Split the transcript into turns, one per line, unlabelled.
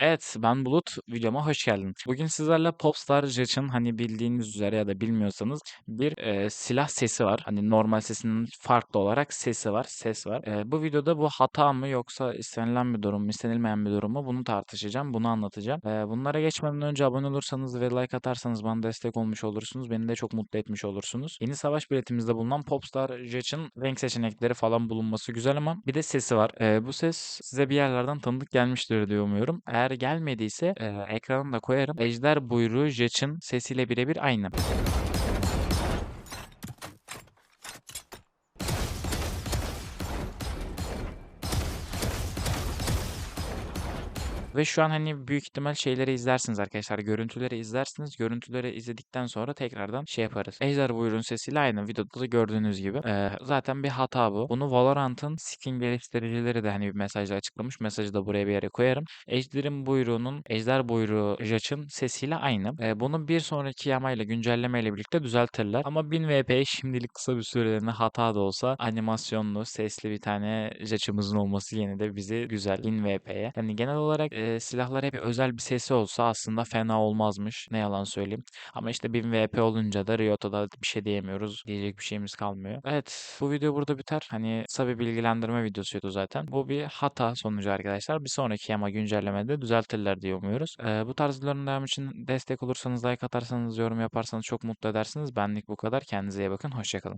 Evet, ben Bulut. Videoma hoş geldin. Bugün sizlerle Popstar Jet'in hani bildiğiniz üzere ya da bilmiyorsanız bir e, silah sesi var. Hani normal sesinin farklı olarak sesi var, ses var. E, bu videoda bu hata mı yoksa istenilen bir durum mu, istenilmeyen bir durum mu bunu tartışacağım, bunu anlatacağım. E, bunlara geçmeden önce abone olursanız ve like atarsanız bana destek olmuş olursunuz. Beni de çok mutlu etmiş olursunuz. Yeni savaş biletimizde bulunan Popstar Jet'in renk seçenekleri falan bulunması güzel ama bir de sesi var. E, bu ses size bir yerlerden tanıdık gelmiştir diye umuyorum. Eğer gelmediyse e, ekranı da koyarım. Ejder buyruğu Jet'in sesiyle birebir aynı. Ve şu an hani büyük ihtimal şeyleri izlersiniz arkadaşlar. Görüntüleri izlersiniz. Görüntüleri izledikten sonra tekrardan şey yaparız. Ejder buyruğun sesiyle aynı videoda da gördüğünüz gibi. Ee, zaten bir hata bu. Bunu Valorant'ın skin geliştiricileri de hani bir mesajla açıklamış. Mesajı da buraya bir yere koyarım. Ejder'in buyruğunun, Ejder buyruğu Jaç'ın sesiyle aynı. Ee, bunu bir sonraki yamayla güncellemeyle birlikte düzeltirler. Ama 1000 VP şimdilik kısa bir süreliğine hata da olsa animasyonlu, sesli bir tane Jaç'ımızın olması yine de bizi güzel 1000 VP'ye. Yani genel olarak e, silahlar hep özel bir sesi olsa aslında fena olmazmış. Ne yalan söyleyeyim. Ama işte 1000 VP olunca da Riot'a da bir şey diyemiyoruz. Diyecek bir şeyimiz kalmıyor. Evet bu video burada biter. Hani kısa bir bilgilendirme videosuydu zaten. Bu bir hata sonucu arkadaşlar. Bir sonraki ama güncellemede düzeltirler diye umuyoruz. Ee, bu tarz videoların devamı için destek olursanız, like atarsanız, yorum yaparsanız çok mutlu edersiniz. Benlik bu kadar. Kendinize iyi bakın. Hoşçakalın.